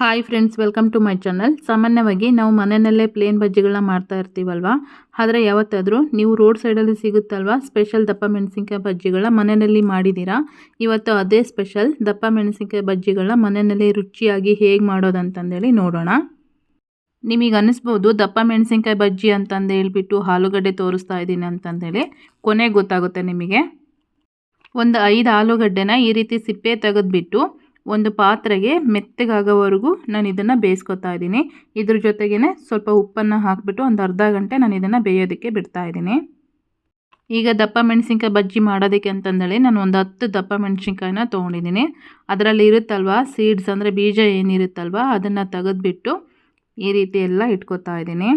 Hi friends welcome to my channel ಸಾಮಾನ್ಯವಾಗಿ ನಾವು ಮನೆಯಲ್ಲೇ ಪ್ಲೇನ್ ಬಜ್ಜಿಗಳನ್ನ ಮಾಡ್ತಾ ಇರ್ತೀವಲ್ವ? ಆದರೆ ಯಾವತ್ತಾದರೂ ನೀವು ರೋಡ್ ಸೈಡಲ್ಲಿ ಸಿಗುತ್ತಲ್ವಾ? ಸ್ಪೆಷಲ್ ದಪ್ಪ ಮೆಣಸಿನ್ಕಾಯಿ ಬಜ್ಜಿಗಳ ಮನೆಯಲ್ಲಿ ಮಾಡಿದ್ದೀರಾ ಇವತ್ತು ಅದೇ ಸ್ಪೆಷಲ್ ದಪ್ಪ ಮೆಣಸಿನ್ಕಾಯಿ ಬಜ್ಜಿಗಳನ್ನ ಮನೆಯಲ್ಲಿ ರುಚಿಯಾಗಿ ಹೇಗೆ ಮಾಡೋದಂತಂದೇಳಿ ನೋಡೋಣ. ನಿಮಗೆ ಅನ್ನಿಸ್ಬೋದು ದಪ್ಪ ಮೆಣಸಿನ್ಕಾಯಿ ಬಜ್ಜಿ ಅಂತಂದು ಹೇಳಿಬಿಟ್ಟು ಆಲೂಗಡ್ಡೆ ತೋರಿಸ್ತಾ ಇದ್ದೀನಿ ಅಂತಂದೇಳಿ. ಕೊನೆಗೆ ಗೊತ್ತಾಗುತ್ತೆ ನಿಮಗೆ. ಒಂದು ಐದು ಆಲೂಗಡ್ಡೆನ ಈ ರೀತಿ ಸಿಪ್ಪೆ ತೆಗೆದುಬಿಟ್ಟು ಒಂದು ಪಾತ್ರೆಗೆ ಮೆತ್ತಗಾಗೋವರೆಗೂ ನಾನು ಇದನ್ನು ಬೇಯಿಸ್ಕೊತಾ ಇದ್ದೀನಿ. ಇದ್ರ ಜೊತೆಗೇ ಸ್ವಲ್ಪ ಉಪ್ಪನ್ನು ಹಾಕಿಬಿಟ್ಟು ಒಂದು ಅರ್ಧ ಗಂಟೆ ನಾನು ಇದನ್ನು ಬೇಯೋದಕ್ಕೆ ಬಿಡ್ತಾ ಇದ್ದೀನಿ. ಈಗ ದಪ್ಪ ಮೆಣಸಿನ್ಕಾಯಿ ಬಜ್ಜಿ ಮಾಡೋದಕ್ಕೆ ಅಂತಂದೇಳಿ ನಾನು ಒಂದು ಹತ್ತು ದಪ್ಪ ಮೆಣಸಿನ್ಕಾಯಿನ ತೊಗೊಂಡಿದ್ದೀನಿ. ಅದರಲ್ಲಿ ಇರುತ್ತಲ್ವ ಸೀಡ್ಸ್ ಅಂದರೆ ಬೀಜ ಏನಿರುತ್ತಲ್ವ, ಅದನ್ನು ತೆಗೆದುಬಿಟ್ಟು ಈ ರೀತಿ ಎಲ್ಲ ಇಟ್ಕೋತಾ ಇದ್ದೀನಿ.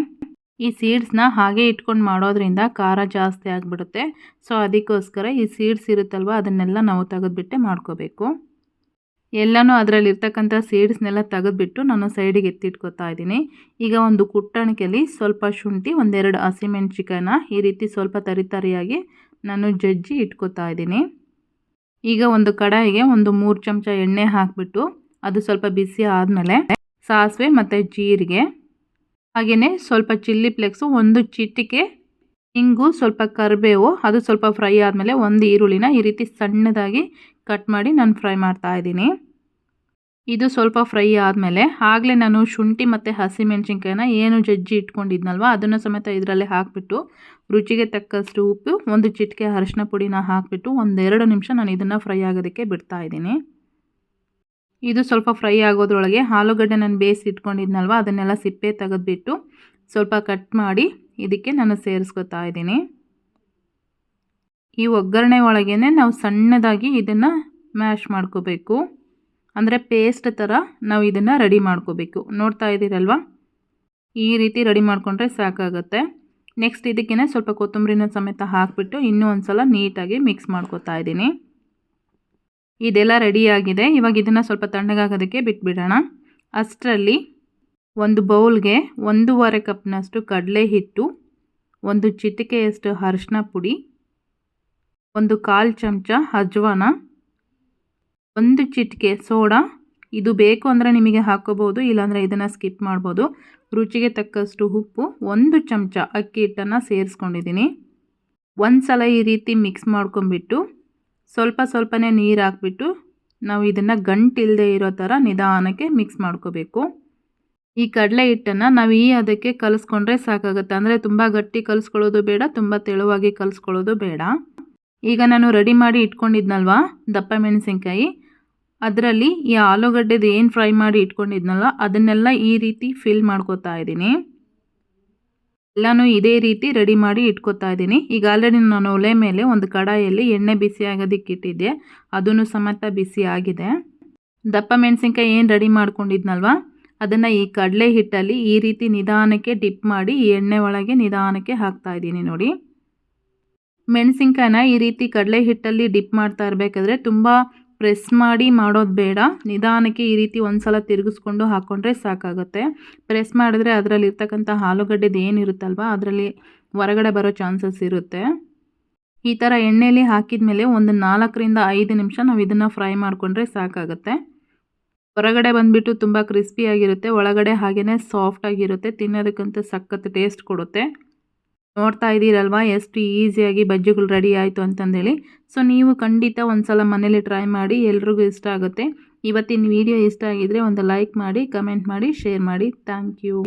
ಈ ಸೀಡ್ಸ್ನ ಹಾಗೆ ಇಟ್ಕೊಂಡು ಮಾಡೋದ್ರಿಂದ ಖಾರ ಜಾಸ್ತಿ ಆಗಿಬಿಡುತ್ತೆ. ಸೊ ಅದಕ್ಕೋಸ್ಕರ ಈ ಸೀಡ್ಸ್ ಇರುತ್ತಲ್ವ, ಅದನ್ನೆಲ್ಲ ನಾವು ತೆಗೆದುಬಿಟ್ಟೆ ಮಾಡ್ಕೋಬೇಕು. ಎಲ್ಲನೂ ಅದರಲ್ಲಿ ಇರ್ತಕ್ಕಂಥ ಸೀಡ್ಸ್ನೆಲ್ಲ ತೆಗೆದುಬಿಟ್ಟು ನಾನು ಸೈಡಿಗೆ ಎತ್ತಿಟ್ಕೊತಾ ಇದ್ದೀನಿ. ಈಗ ಒಂದು ಕುಟ್ಟಣಿಕೆಯಲ್ಲಿ ಸ್ವಲ್ಪ ಶುಂಠಿ, ಒಂದೆರಡು ಹಸಿಮೆಣ್ಸಿಕಾಯನ್ನ ಈ ರೀತಿ ಸ್ವಲ್ಪ ತರಿತರಿಯಾಗಿ ನಾನು ಜಜ್ಜಿ ಇಟ್ಕೋತಾ ಇದ್ದೀನಿ. ಈಗ ಒಂದು ಕಡಾಯಿಗೆ ಒಂದು ಮೂರು ಚಮಚ ಎಣ್ಣೆ ಹಾಕಿಬಿಟ್ಟು ಅದು ಸ್ವಲ್ಪ ಬಿಸಿ ಆದಮೇಲೆ ಸಾಸಿವೆ ಮತ್ತು ಜೀರಿಗೆ ಹಾಗೆಯೇ ಸ್ವಲ್ಪ ಚಿಲ್ಲಿ ಫ್ಲೆಕ್ಸು, ಒಂದು ಚಿಟಿಕೆ ಹಿಂಗು ಸ್ವಲ್ಪ ಕರಿಬೇವು, ಅದು ಸ್ವಲ್ಪ ಫ್ರೈ ಆದಮೇಲೆ ಒಂದು ಈರುಳ್ಳಿನ ಈ ರೀತಿ ಸಣ್ಣದಾಗಿ ಕಟ್ ಮಾಡಿ ನಾನು ಫ್ರೈ ಮಾಡ್ತಾ ಇದ್ದೀನಿ. ಇದು ಸ್ವಲ್ಪ ಫ್ರೈ ಆದಮೇಲೆ ಆಗಲೇ ನಾನು ಶುಂಠಿ ಮತ್ತು ಹಸಿಮೆಣ್ಸಿನ್ಕಾಯಿನ ಏನು ಜಜ್ಜಿ ಇಟ್ಕೊಂಡಿದ್ನಲ್ವ, ಅದನ್ನು ಸಮೇತ ಇದರಲ್ಲೇ ಹಾಕಿಬಿಟ್ಟು ರುಚಿಗೆ ತಕ್ಕಷ್ಟು ಉಪ್ಪು, ಒಂದು ಚಿಟಿಕೆ ಅರಿಶಿನ ಪುಡಿನ ಹಾಕಿಬಿಟ್ಟು ಒಂದೆರಡು ನಿಮಿಷ ನಾನು ಇದನ್ನು ಫ್ರೈ ಆಗೋದಕ್ಕೆ ಬಿಡ್ತಾ ಇದ್ದೀನಿ. ಇದು ಸ್ವಲ್ಪ ಫ್ರೈ ಆಗೋದ್ರೊಳಗೆ ಆಲೂಗಡ್ಡೆ ನಾನು ಬೇಯಿಸಿ ಇಟ್ಕೊಂಡಿದ್ನಲ್ವ, ಅದನ್ನೆಲ್ಲ ಸಿಪ್ಪೆ ತೆಗೆದುಬಿಟ್ಟು ಸ್ವಲ್ಪ ಕಟ್ ಮಾಡಿ ಇದಕ್ಕೆ ನಾನು ಸೇರಿಸ್ಕೊತಾ ಇದ್ದೀನಿ. ಈ ಒಗ್ಗರಣೆ ಒಳಗೇ ನಾವು ಸಣ್ಣದಾಗಿ ಇದನ್ನು ಮ್ಯಾಶ್ ಮಾಡ್ಕೋಬೇಕು. ಅಂದರೆ ಪೇಸ್ಟ್ ಥರ ನಾವು ಇದನ್ನು ರೆಡಿ ಮಾಡ್ಕೋಬೇಕು. ನೋಡ್ತಾ ಇದ್ದೀರಲ್ವ? ಈ ರೀತಿ ರೆಡಿ ಮಾಡಿಕೊಂಡ್ರೆ ಸಾಕಾಗುತ್ತೆ. ನೆಕ್ಸ್ಟ್ ಇದಕ್ಕೇ ಸ್ವಲ್ಪ ಕೊತ್ತಂಬರಿನ ಸಮೇತ ಹಾಕಿಬಿಟ್ಟು ಇನ್ನೂ ಒಂದು ಸಲ ನೀಟಾಗಿ ಮಿಕ್ಸ್ ಮಾಡ್ಕೋತಾ ಇದ್ದೀನಿ. ಇದೆಲ್ಲ ರೆಡಿಯಾಗಿದೆ ಇವಾಗ ಇದನ್ನು ಸ್ವಲ್ಪ ತಣ್ಣಗಾಗೋದಕ್ಕೆ ಬಿಟ್ಬಿಡೋಣ. ಅಷ್ಟರಲ್ಲಿ ಒಂದು ಬೌಲ್ಗೆ ಒಂದೂವರೆ ಕಪ್ನಷ್ಟು ಕಡಲೆ ಹಿಟ್ಟು, ಒಂದು ಚಿಟಿಕೆಯಷ್ಟು ಅರಿಶಿನ ಪುಡಿ, ಒಂದು ಕಾಲು ಚಮಚ ಅಜ್ವಾನ ಒಂದು ಚಿಟಿಕೆ ಸೋಡಾ. ಇದು ಬೇಕು ಅಂದರೆ ನಿಮಗೆ ಹಾಕೋಬೋದು ಇಲ್ಲಾಂದರೆ ಇದನ್ನು ಸ್ಕಿಪ್ ಮಾಡ್ಬೋದು. ರುಚಿಗೆ ತಕ್ಕಷ್ಟು ಉಪ್ಪು, ಒಂದು ಚಮಚ ಅಕ್ಕಿ ಹಿಟ್ಟನ್ನು ಸೇರಿಸ್ಕೊಂಡಿದ್ದೀನಿ. ಒಂದು ಸಲ ಈ ರೀತಿ ಮಿಕ್ಸ್ ಮಾಡ್ಕೊಂಬಿಟ್ಟು ಸ್ವಲ್ಪ ಸ್ವಲ್ಪನೇ ನೀರು ಹಾಕ್ಬಿಟ್ಟು, ನಾವು ಇದನ್ನು ಗಂಟಿಲ್ಲದೆ ಇರೋ ಥರ ನಿಧಾನಕ್ಕೆ ಮಿಕ್ಸ್ ಮಾಡ್ಕೋಬೇಕು. ಈ ಕಡಲೆ ಹಿಟ್ಟನ್ನು ನಾವು ಈ ಅದಕ್ಕೆ ಕಲಿಸ್ಕೊಂಡ್ರೆ ಸಾಕಾಗುತ್ತೆ. ಅಂದರೆ ತುಂಬ ಗಟ್ಟಿ ಕಲಿಸ್ಕೊಳ್ಳೋದು ಬೇಡ, ತುಂಬ ತೆಳುವಾಗಿ ಕಲಿಸ್ಕೊಳ್ಳೋದು ಬೇಡ. ಈಗ ನಾನು ರೆಡಿ ಮಾಡಿ ಇಟ್ಕೊಂಡಿದ್ನಲ್ವಾ? ದಪ್ಪ ಮೆಣಸಿನ್ಕಾಯಿ. ಅದರಲ್ಲಿ ಈ ಆಲೂಗಡ್ಡೆದು ಏನು ಫ್ರೈ ಮಾಡಿ ಇಟ್ಕೊಂಡಿದ್ನಲ್ಲ, ಅದನ್ನೆಲ್ಲ ಈ ರೀತಿ ಫಿಲ್ ಮಾಡ್ಕೋತಾ ಇದ್ದೀನಿ. ಎಲ್ಲನೂ ಇದೇ ರೀತಿ ರೆಡಿ ಮಾಡಿ ಇಟ್ಕೋತಾ ಇದ್ದೀನಿ. ಈಗ ಆಲ್ರೆಡಿ ನಾನು ಒಲೆ ಮೇಲೆ ಒಂದು ಕಡಾಯಲ್ಲಿ ಎಣ್ಣೆ ಬಿಸಿ ಆಗೋದಕ್ಕೆ ಇಟ್ಟಿದ್ದೆ. ಅದನ್ನು ಸಮೇತ ಬಿಸಿ ಆಗಿದೆ. ದಪ್ಪ ಮೆಣಸಿನ್ಕಾಯಿ ಏನು ರೆಡಿ ಮಾಡ್ಕೊಂಡಿದ್ನಲ್ವ, ಅದನ್ನು ಈ ಕಡಲೆ ಹಿಟ್ಟಲ್ಲಿ ಈ ರೀತಿ ನಿಧಾನಕ್ಕೆ ಡಿಪ್ ಮಾಡಿ ಈ ಎಣ್ಣೆ ಒಳಗೆ ನಿಧಾನಕ್ಕೆ ಹಾಕ್ತಾ ಇದ್ದೀನಿ ನೋಡಿ. ಮೆಣಸಿನ್ಕಾಯಿನ ಈ ರೀತಿ ಕಡಲೆ ಹಿಟ್ಟಲ್ಲಿ ಡಿಪ್ ಮಾಡ್ತಾ ಇರಬೇಕಾದ್ರೆ ತುಂಬ ಪ್ರೆಸ್ ಮಾಡಿ ಮಾಡೋದು ಬೇಡ. ನಿಧಾನಕ್ಕೆ ಈ ರೀತಿ ಒಂದು ಸಲ ತಿರುಗಿಸ್ಕೊಂಡು ಹಾಕ್ಕೊಂಡ್ರೆ ಸಾಕಾಗುತ್ತೆ. ಪ್ರೆಸ್ ಮಾಡಿದ್ರೆ ಅದರಲ್ಲಿರ್ತಕ್ಕಂಥ ಆಲೂಗಡ್ಡೆದು ಏನಿರುತ್ತಲ್ವ, ಅದರಲ್ಲಿ ಹೊರಗಡೆ ಬರೋ ಚಾನ್ಸಸ್ ಇರುತ್ತೆ. ಈ ಥರ ಎಣ್ಣೆಯಲ್ಲಿ ಹಾಕಿದ ಮೇಲೆ ಒಂದು ನಾಲ್ಕರಿಂದ ಐದು ನಿಮಿಷ ನಾವು ಇದನ್ನು ಫ್ರೈ ಮಾಡಿಕೊಂಡ್ರೆ ಸಾಕಾಗುತ್ತೆ. ಹೊರಗಡೆ ಬಂದುಬಿಟ್ಟು ತುಂಬ ಕ್ರಿಸ್ಪಿಯಾಗಿರುತ್ತೆ ಒಳಗಡೆ ಹಾಗೆಯೇ ಸಾಫ್ಟಾಗಿರುತ್ತೆ ತಿನ್ನೋದಕ್ಕಂತೂ ಸಖತ್ ಟೇಸ್ಟ್ ಕೊಡುತ್ತೆ. ನೋಡ್ತಾ ಇದ್ದೀರಲ್ವಾ? ಎಷ್ಟು ಈಸಿಯಾಗಿ ಬಜ್ಜಿಗಳು ರೆಡಿ ಆಯಿತು ಅಂತಂದೇಳಿ. ಸೊ, ನೀವು ಖಂಡಿತ ಒಂದು ಸಲ ಮನೇಲಿ ಟ್ರೈ ಮಾಡಿ, ಎಲ್ರಿಗೂ ಇಷ್ಟ ಆಗುತ್ತೆ. ಇವತ್ತಿನ ವಿಡಿಯೋ ಇಷ್ಟ ಆಗಿದ್ರೆ ಒಂದು ಲೈಕ್ ಮಾಡಿ, ಕಮೆಂಟ್ ಮಾಡಿ, ಶೇರ್ ಮಾಡಿ. Thank you.